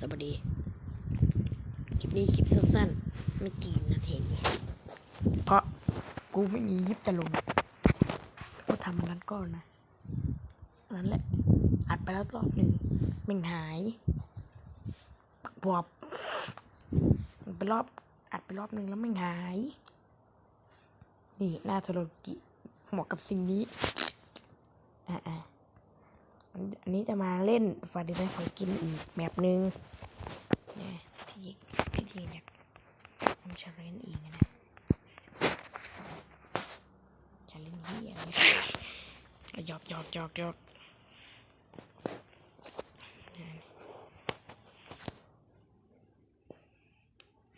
สวัสดี คลิปนี้คลิปสั้นๆ ไม่กี่นาที เพราะกูไม่มียิบจะลง ก็ทำอันนั้นก่อนนะนั้นแหละ อัดไปแล้วรอบหนึ่งม่งหายบวบไปรอบอัดไปรอบหนึ่งแล้วม่งหาย นี่หน้าโซโลกิเหมาะกับสิ่งนี้ อ่า อันนี้จะมาเล่นฟาดิไนของกินอีกแบบหนึ่งเนี่ยที่ที่จริงอยากทำชาเลนจ์อีกนะชาเลนจ์ที่อะไรหยอกหยอกหยอกหยอก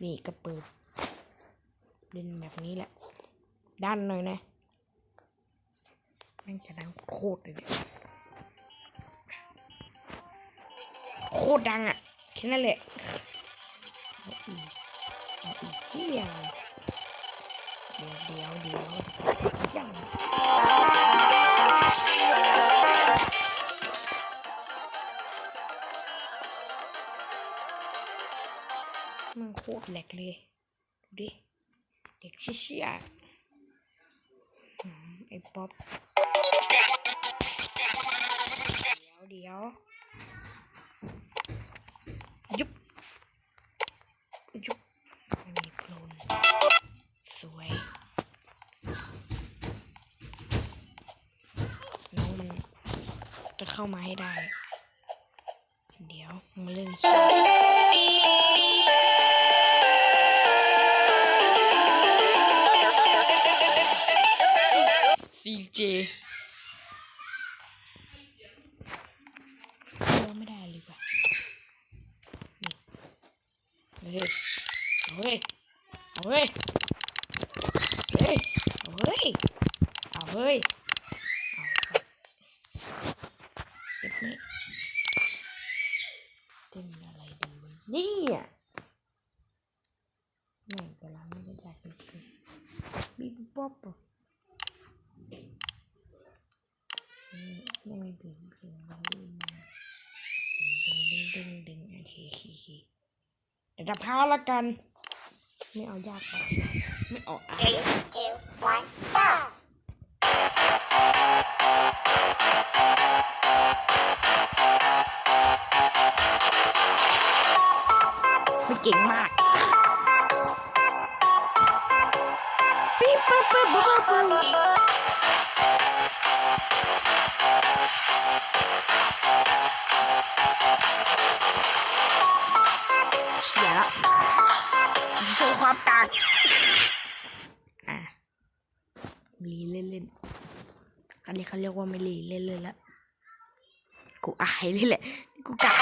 นี่ก็เปิดเล่นแบบนี้แหละ ด้านหน่อยนะแม่งจะดังโคตรเลยเนี่ย ตรดังอะแค่นั้นแหละเดี๋ยวเดี๋ยวเดี๋ยวยังมันโคตรแหลกเลยดูดิเด็กชี่ยๆอืมไอ้ป๊อปเดี๋ยวเดี๋ยว เข้ามาให้ได้ เดี๋ยวมาเล่นซีเจไม่ได้เลยว่ะ เฮ้ยเอาเฮ้ยเอาเฮ้ยเฮ้ยเอาเฮ้ยเอาเฮ้ยเอาสัตว์เก็บนี่เต้นอะไรดีวะเนี่ยแม่งเวลาไม่ได้ได้จริงๆบีบป๊อปอะนี่ไม่มีเพลงเพลงอะไรมา ดึงดึงโอเคโอเคโอเคเดี๋ยวจะพาละกัน ไม่เอายากไปไม่ออกอะ Three, two, one, go! ไม่เก่งมากปิ๊บปิ๊บปิ๊บปิ๊บปิ๊บ ลีเล่นเล่นๆอันนี้เขาเรียกว่าไม่ลีเล่นเล่นๆละกูอายเลยแหละกูกะ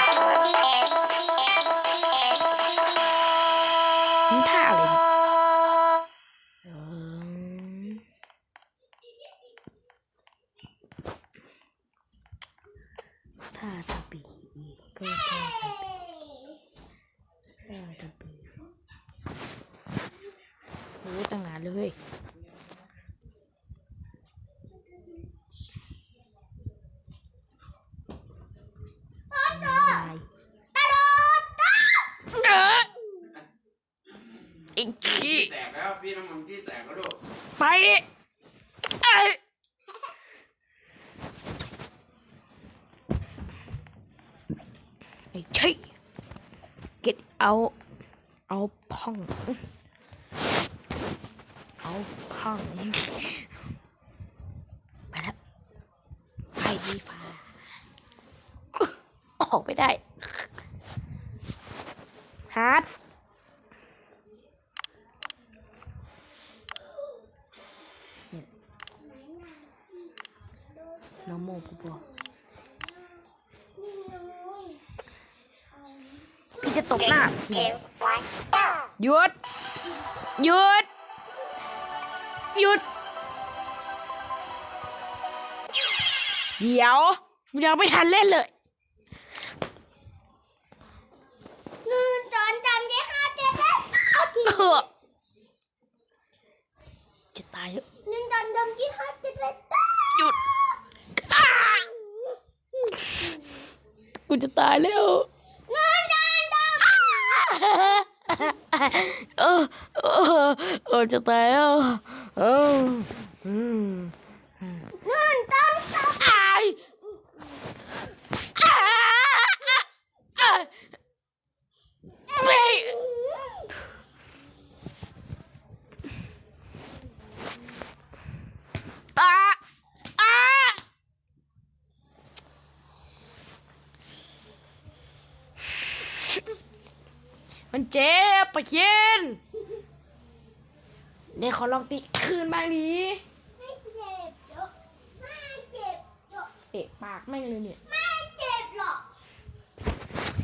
นี่ท่าอะไรเนี่ยเออท่าตะปีก็ท่าตะปีท่าตะปีโอ้ตั้งนานเลย นายเออ อีกขี้แตกแล้วพี่น้ำมันพี่แตกแล้วดูกไปเอ้ยไอ้ใช่ get out เอาพ่อง เอาพ่องไปแล้วไปดีฟ้าออกไม่ได้ฮาร์ด น้องโมปูปอพี่จะตบหน้า Two, one, go! หยุด หยุด หยุด เดี๋ยวยังไม่ทันเล่นเลย หนึ่งสองสามสี่ห้าเจ็ดแปดเก้าสิบ เออจะตายแล้ว หนึ่งสองสามสี่ห้าเจ็ดแปดเก้า หยุดอ้า กูจะตายแล้วหนึ่งสองสเออเออเออจะตายแล้วเอออืมนู่นต้องต้องอายอ่าอ่าไมันเจ็บปะเคียนเนี่ยขอลองติคืนบ้างดิไม่เจ็บหรอกไม่เจ็บหรอกเตะปากแม่งเลยเนี่ย ไม่เจ็บหรอก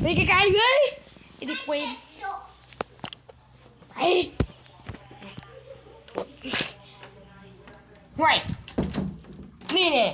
ไปไกลๆเลยไอ้ด็กเวนหรอกไปห่วยนี่เนี่ย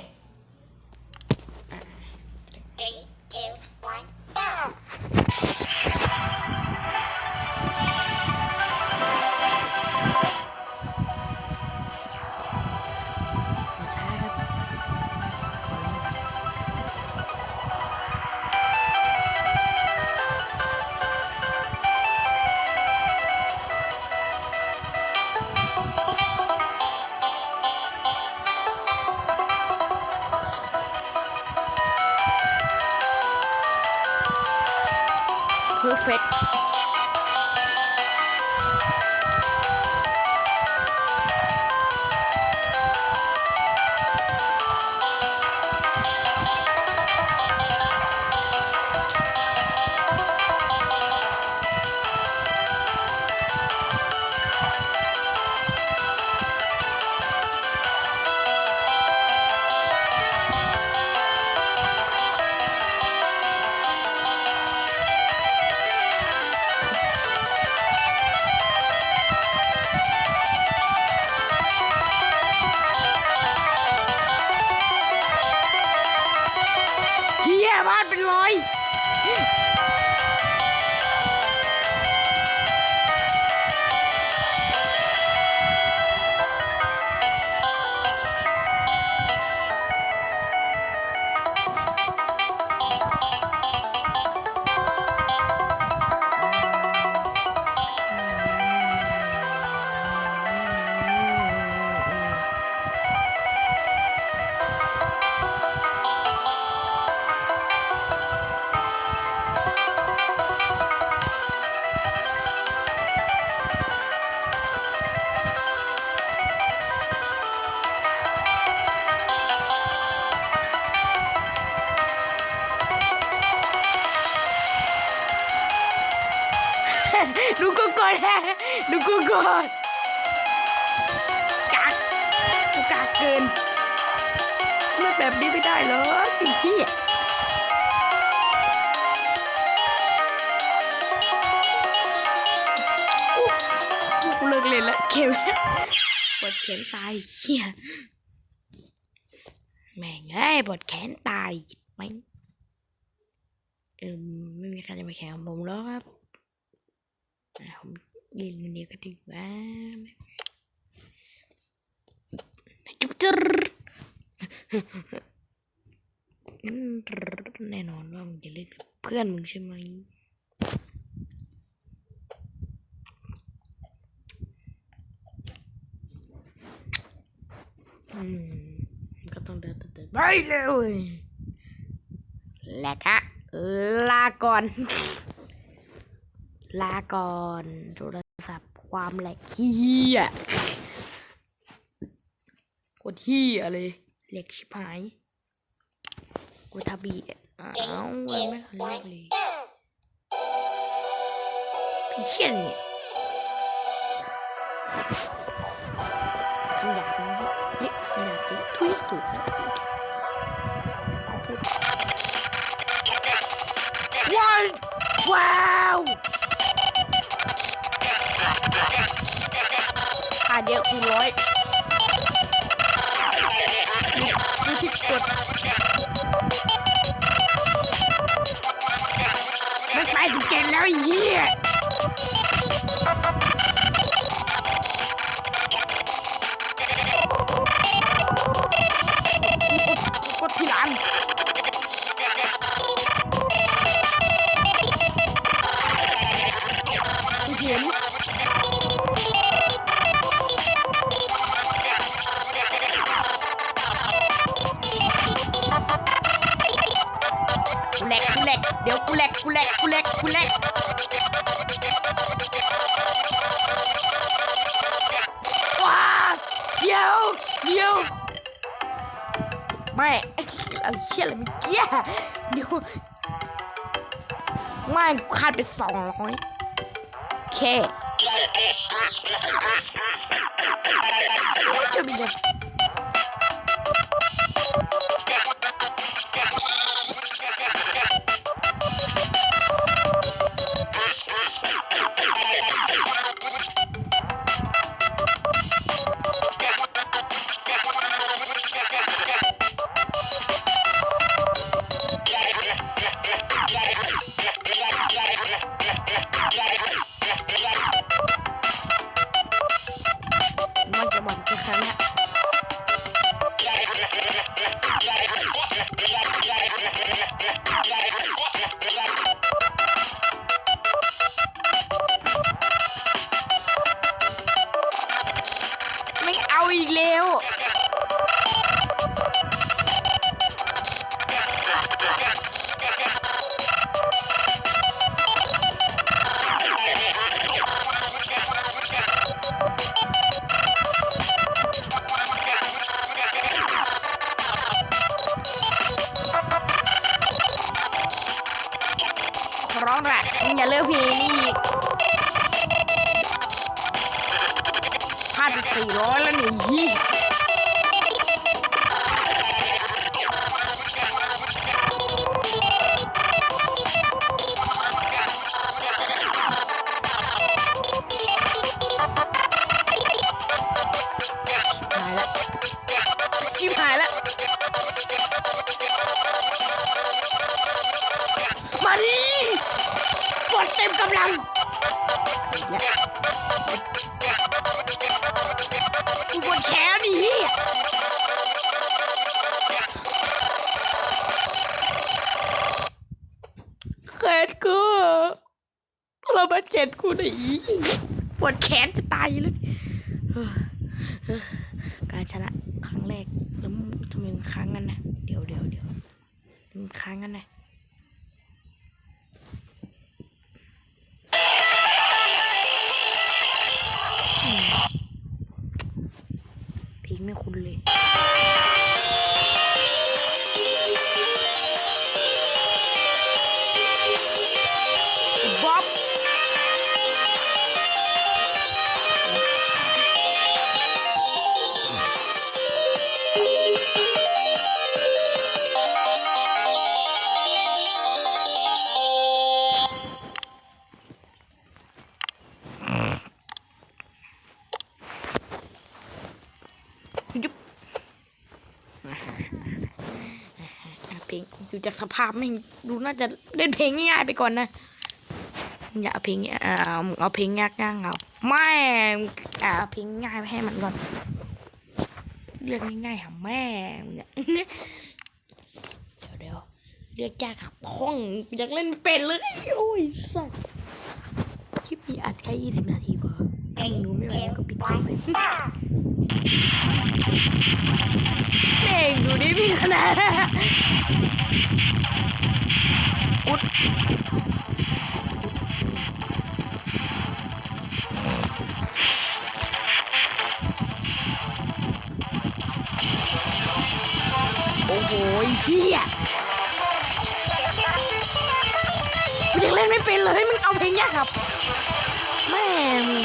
เกินเลือกแบบนี้ไม่ได้เหรอสิพี่เลิกเล่นละเข็มปวดแขนตายเฮียแม่งเอ้ยปวดแขนตายไหมเออไม่มีใครจะมาแข่งผมแล้วครับผมเล่นกันเดียวก็ดีว่า จุ๊บจุ๊แน่นอนว่ามึงจะเล่นเพื่อนมึงใช่ไหมอืมก็ต้องเดินเดินไปเลยแล้วก็ลาก่อน ลาก่อน โทรศัพท์ความแหลกเฮีย กดที่อะไรเหล็กชิบหายกดทับบีอ้าวไม่ทันเลิกเลยพี่เขียนเนี่ย เมื่อกี้เดี๋ยวไม่คาดไปสองร้อยแค่จะมีเงิน พลา นกูเรามาเจ็ดกูหน่อยอีปวดแขนจะตายเลยการชนะครั้งแรกแล้วทำไมมันค้างกันนะเดี๋ยวเดี๋ยวเดี๋ยวค้างกันนะ สภาพไม่ดูน่าจะเล่นเพลงง่ายๆไปก่อนนะอย่าเอาเพลงอ่าเอาเพลงยากๆเอาไม่อ่าเอาเพลงง่ายไปให้มันก่อนเรียกง่ายๆหาแม่เนี่ยเดี๋ยวเดี๋ยวเรียกยากหาพ่องอยากเล่นเป็นเลยโอ้ยสัสคลิปนี้อัดแค่ยี่สิบนาทีพอถ้ามึงดูไม่ไหวมึงก็ปิดคลิปไปเม่งดูดิพี่ขนาด อุดโอ้โหเฮียกูยังเล่นไม่เป็นเลยมึงเอาเพลงยากครับแม่มึง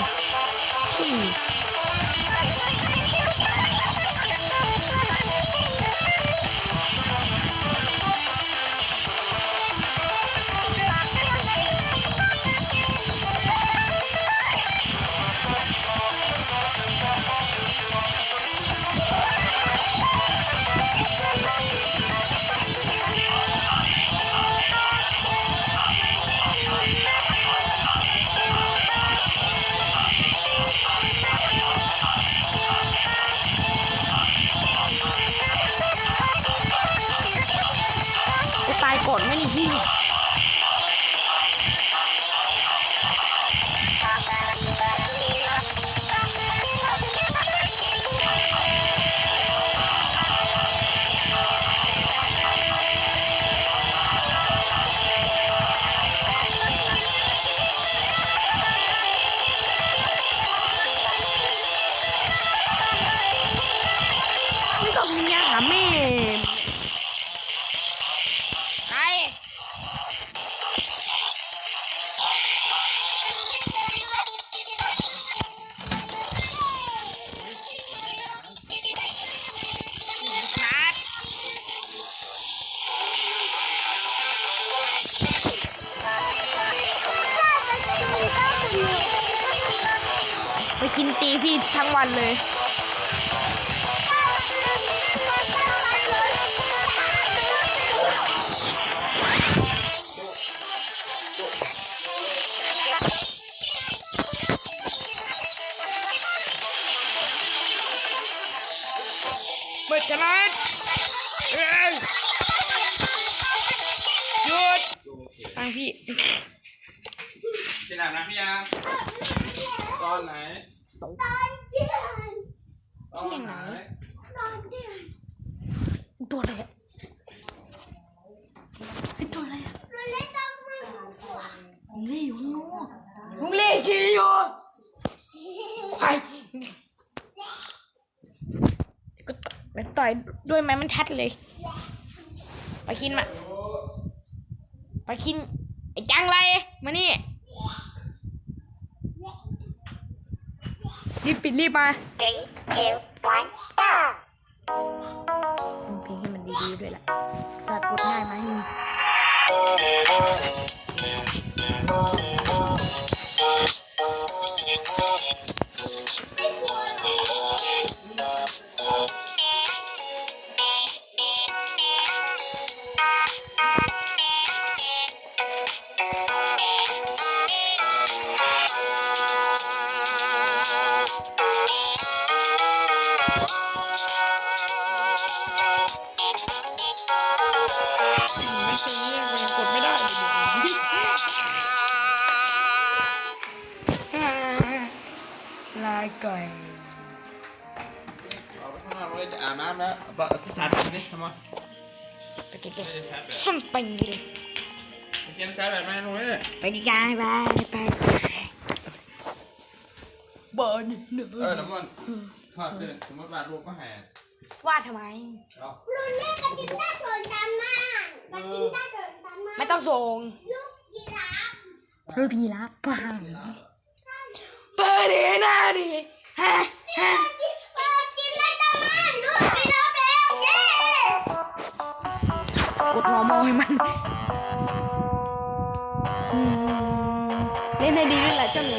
พี่ทั้งวันเลย เปิดจะมาเอ้ยหยุดฟังพี่ จะอาบน้ำพี่ยังตอนไหน ตอนเย็นตอนไหนตอนเย็นตัวอะไรอะไอตัวอะไรอะเราเล่นต้องมือลุงเล่อยู่ข้างนอกลุงเล่ชี้อยู่ควายก็ไปต่อยด้วยไหมมันชัดเลยไปคินมาไปคินไอ้จังไรมานี่ รีบปิดรีบมา three two one go เพลงให้มันดีๆด้วยล่ะตัดกดง่ายไหม มึงไม่ใช่เนี่ยมันยังกดไม่ได้เลยลายก่อยเอาไปข้างนอกเลยจะอาบน้ำแล้วบอกที่ชาร์จแบตนี่ทำไมไปก็บไม่ได้ชาร์จแบตส้มไปเลยไปเขียนชาร์จแบตมาให้ลุงเลยไปดีกายไปไปบอลหนึ่งเออน้ำมัน ทอดเสื้อสมมติว่าลูกก็แห่วาดทำไม เอาเราเล่นกับจิมต้าสวนตามมากับจิมต้าสวนตามมาไม่ต้องส่งลูกยีราฟรูปนี้ละปังเปิดดีหน้าดิฮะฮะเปิดจิมไม่ตามมาลูกยีราฟแล้วเย้กดหัวมองให้มันอืมเล่นให้ดีด้วยแหละเจ้าหนู